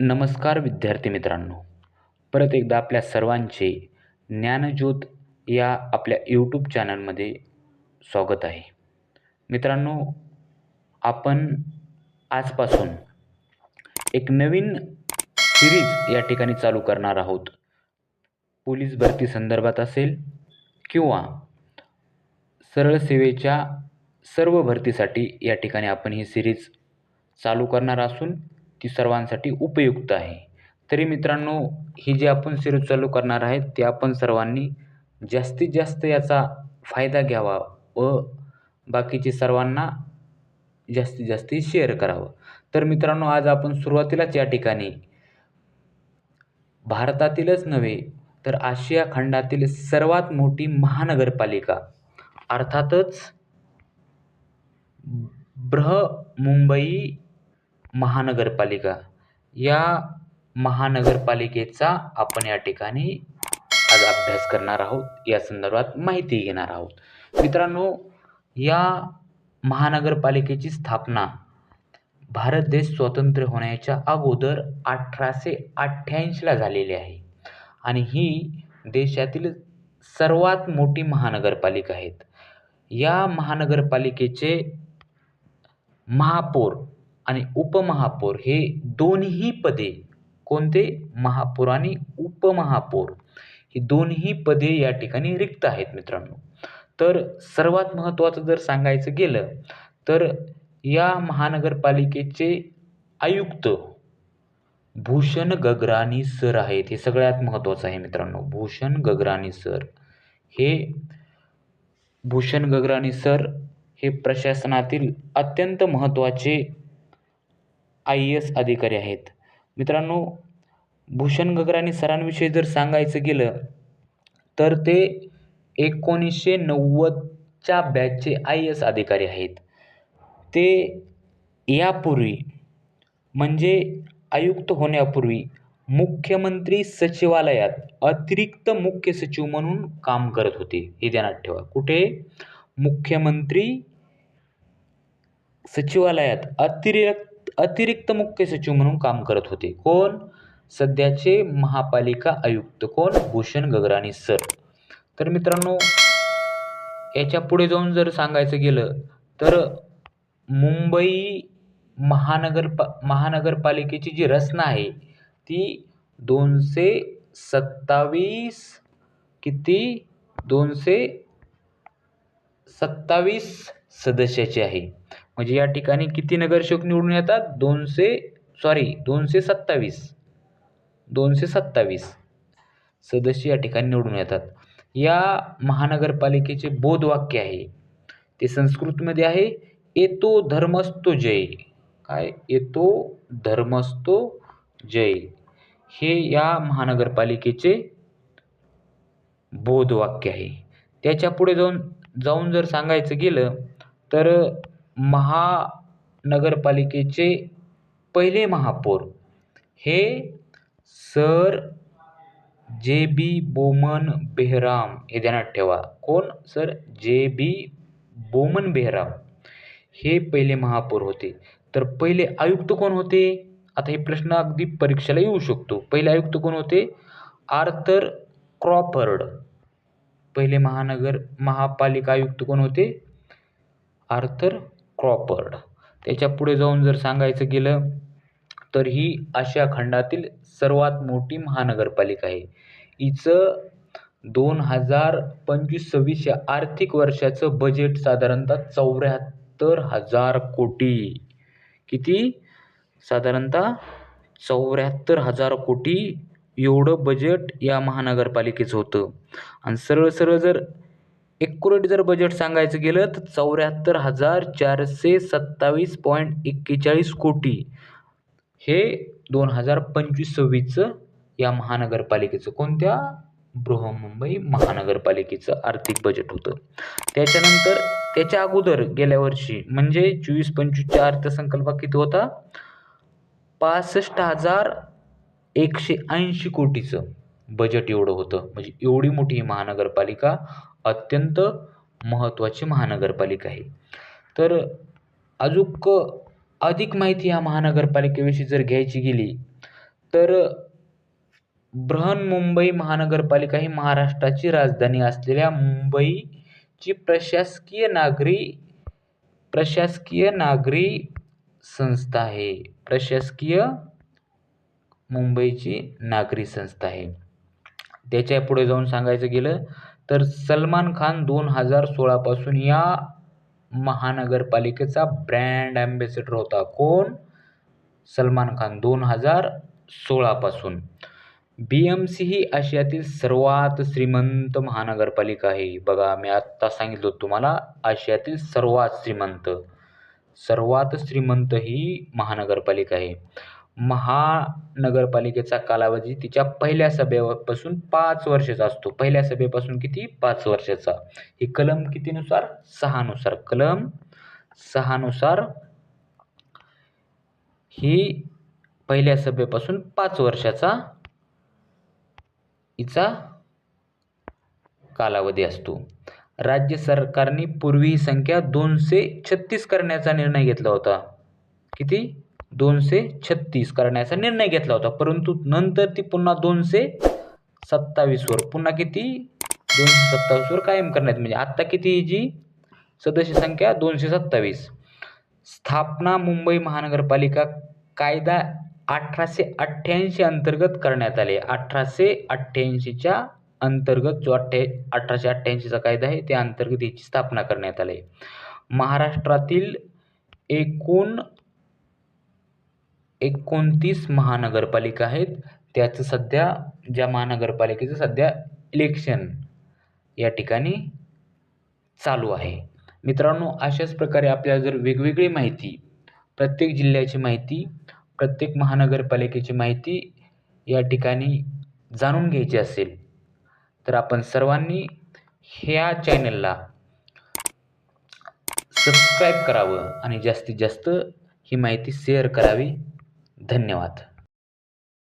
नमस्कार विद्यार्थी मित्रांनो. परत एकदा आपल्या सर्वांचे ज्ञानज्योत या आपल्या यूट्यूब चॅनलमध्ये स्वागत आहे. मित्रांनो आपण आजपासून एक नवीन सिरीज या ठिकाणी चालू करणार आहोत. पोलीस भरती संदर्भात असेल किंवा सरळ सेवेच्या सर्व भरतीसाठी या ठिकाणी आपण ही सिरीज चालू करणार असून ती सर्वांसाठी उपयुक्त आहे. तरी मित्रांनो ही जी आपण सिरीज चालू करणार आहेत ते आपण सर्वांनी जास्तीत जास्त याचा फायदा घ्यावा व बाकीचे सर्वांना जास्तीत जास्त शेअर करावं. तर मित्रांनो आज आपण सुरुवातीलाच या ठिकाणी भारतातीलच नव्हे तर आशिया खंडातील सर्वात मोठी महानगरपालिका अर्थातच बृहमुंबई महानगरपालिका. या महानगरपालिकेचा आपण या ठिकाणी आज अभ्यास करणार आहोत. या संदर्भात माहिती घेणार आहोत. मित्रांनो या महानगरपालिकेची स्थापना भारत देश स्वतंत्र होण्याच्या अगोदर अठराशे अठ्ठ्याऐंशीला झालेली आहे. आणि ही देशातील सर्वात मोठी महानगरपालिका आहेत. या महानगरपालिकेचे महापौर आणि उपमहापौर हे दोन्ही पदे कोणते? महापौर आणि उपमहापौर. ही दोन्ही पदे या ठिकाणी रिक्त आहेत मित्रांनो. तर सर्वात महत्त्वाचं जर सांगायचं गेलं तर या महानगरपालिकेचे आयुक्त भूषण गगराणी सर आहेत हे सगळ्यात महत्त्वाचं आहे मित्रांनो. भूषण गगराणी सर. हे भूषण गगराणी सर हे प्रशासनातील अत्यंत महत्त्वाचे आय ए एस अधिकारी आहेत. मित्रांनो भूषण गगराणी सरांविषयी जर सांगायचं गेलं तर ते एकोणीसशे नव्वदच्या बॅचचे आय एस अधिकारी आहेत. ते यापूर्वी म्हणजे आयुक्त होण्यापूर्वी मुख्यमंत्री सचिवालयात अतिरिक्त मुख्य सचिव म्हणून काम करत होते. हे ध्यानात ठेवा. कुठे? मुख्यमंत्री सचिवालयात. अतिरिक्त अतिरिक्त मुख्य सचिव म्हणून काम करत होते. कोण? सध्याचे महापालिका आयुक्त कोण? भूषण गगराणी सर. तर मित्रांनो याच्यापुढे जाऊन जर सांगायचं गेलं तर मुंबई महानगरपा महानगरपालिकेची जी रचना आहे ती दोनशे सत्तावीस किती? दोनशे सत्तावीस सदस्याची आहे. म्हणजे या ठिकाणी किती नगरसेवक निवडून येतात? दोनशे सॉरी दोनशे सत्तावीस. दोनशे सत्तावीस सदस्य या ठिकाणी निवडून येतात. या महानगरपालिकेचे बोधवाक्य आहे. ते संस्कृतमध्ये आहे येतो धर्मस्तो जय. काय? येतो धर्मस्तो जय. हे या महानगरपालिकेचे बोधवाक्य आहे. त्याच्या पुढे जाऊन जाऊन जर सांगायचं गेलं तर महानगरपालिकेचे पहिले महापौर. हे सर जे बी बोमन बेहराम. हे ध्यानात ठेवा. कोण? सर जे बी बोमन बेहराम. हे पहिले महापौर होते. तर पहिले आयुक्त कोण होते? आता हे प्रश्न अगदी परीक्षेला येऊ शकतो. पहिले आयुक्त कोण होते? Arthur Crawford. पहिले महानगर महापालिका आयुक्त कोण होते? Arthur Crawford. त्याच्या पुढे जाऊन जर सांगायचं गेलं तर ही आशिया खंडातील सर्वात मोठी महानगरपालिका आहे. हिचं दोन हजार पंचवीस सव्वीस या आर्थिक वर्षाचं बजेट साधारणतः चौऱ्याहत्तर हजार कोटी. किती? साधारणतः चौऱ्याहत्तर हजार कोटी एवढं बजेट या महानगरपालिकेचं होतं. आणि सरळ सरळ जर एक्युरेट जर बजेट सांगायचं गेलं तर चौऱ्याहत्तर हजार चारशे सत्तावीस पॉईंट एक्केचाळीस कोटी. हे दोन हजार पंचवीस सव्वीसचं या महानगरपालिकेचं कोणत्या? बृहमुंबई महानगरपालिकेचं आर्थिक बजेट होतं. त्याच्यानंतर त्याच्या अगोदर गेल्या वर्षी म्हणजे चोवीस पंचवीसच्या अर्थसंकल्प किती होता? पासष्ट हजार एकशे ऐंशी कोटीचं. बजेट एवढं होतं. म्हणजे एवढी मोठी ही महानगरपालिका अत्यंत महत्त्वाची महानगरपालिका आहे. तर अजूक अधिक माहिती या महानगरपालिकेविषयी जर घ्यायची गेली तर बृहन्मुंबई महानगरपालिका ही महाराष्ट्राची राजधानी असलेल्या मुंबईची प्रशासकीय नागरी प्रशासकीय नागरी संस्था आहे. प्रशासकीय मुंबईची नागरी संस्था आहे. त्याच्या पुढे जाऊन सांगायचं गेलं तर सलमान खान दोन हजार सोळापासून या महानगरपालिकेचा ब्रँड ॲम्बेसेडर होता. कोण? सलमान खान दोन हजार सोळापासून बी एम सी ही आशियातील सर्वात श्रीमंत महानगरपालिका आहे. बघा मी आत्ता सांगितलं होतं तुम्हाला आशियातील सर्वात श्रीमंत. सर्वात श्रीमंत ही महानगरपालिका आहे. महानगरपालिकेचा कालावधी तिच्या पहिल्या सभेपासून पाच वर्षाचा असतो. पहिल्या सभेपासून किती? पाच वर्षाचा. ही कलम कितीनुसार? सहानुसार. कलम सहानुसार ही पहिल्या सभेपासून पाच वर्षाचा हिचा कालावधी असतो. राज्य सरकारने पूर्वी ही संख्या दोनशे छत्तीस करण्याचा निर्णय घेतला होता. किती? दोनशे छत्तीस करण्याचा निर्णय घेतला होता. परंतु नंतर ती पुन्हा दोनशे सत्तावीसवर पुन्हा किती? दोनशे सत्तावीसवर कायम करण्यात म्हणजे आत्ता किती जी? सदस्य संख्या दोनशे सत्तावीस. स्थापना मुंबई महानगरपालिका कायदा अठराशे अठ्ठ्याऐंशी अंतर्गत करण्यात आले. अठराशे अठ्ठ्याऐंशीच्या अंतर्गत जो अठ्ठ्या अठराशे अठ्ठ्याऐंशीचा कायदा आहे त्या अंतर्गत याची स्थापना करण्यात आली. महाराष्ट्रातील एकूण एकोणतीस महानगरपालिका आहेत. त्याचं सध्या ज्या महानगरपालिकेचं सध्या इलेक्शन या ठिकाणी चालू आहे. मित्रांनो अशाच प्रकारे आपल्याला जर वेगवेगळी माहिती प्रत्येक जिल्ह्याची माहिती प्रत्येक महानगरपालिकेची माहिती या ठिकाणी जाणून घ्यायची असेल तर आपण सर्वांनी ह्या चॅनलला सबस्क्राईब करावं आणि जास्तीत जास्त ही माहिती शेअर करावी. धन्यवाद.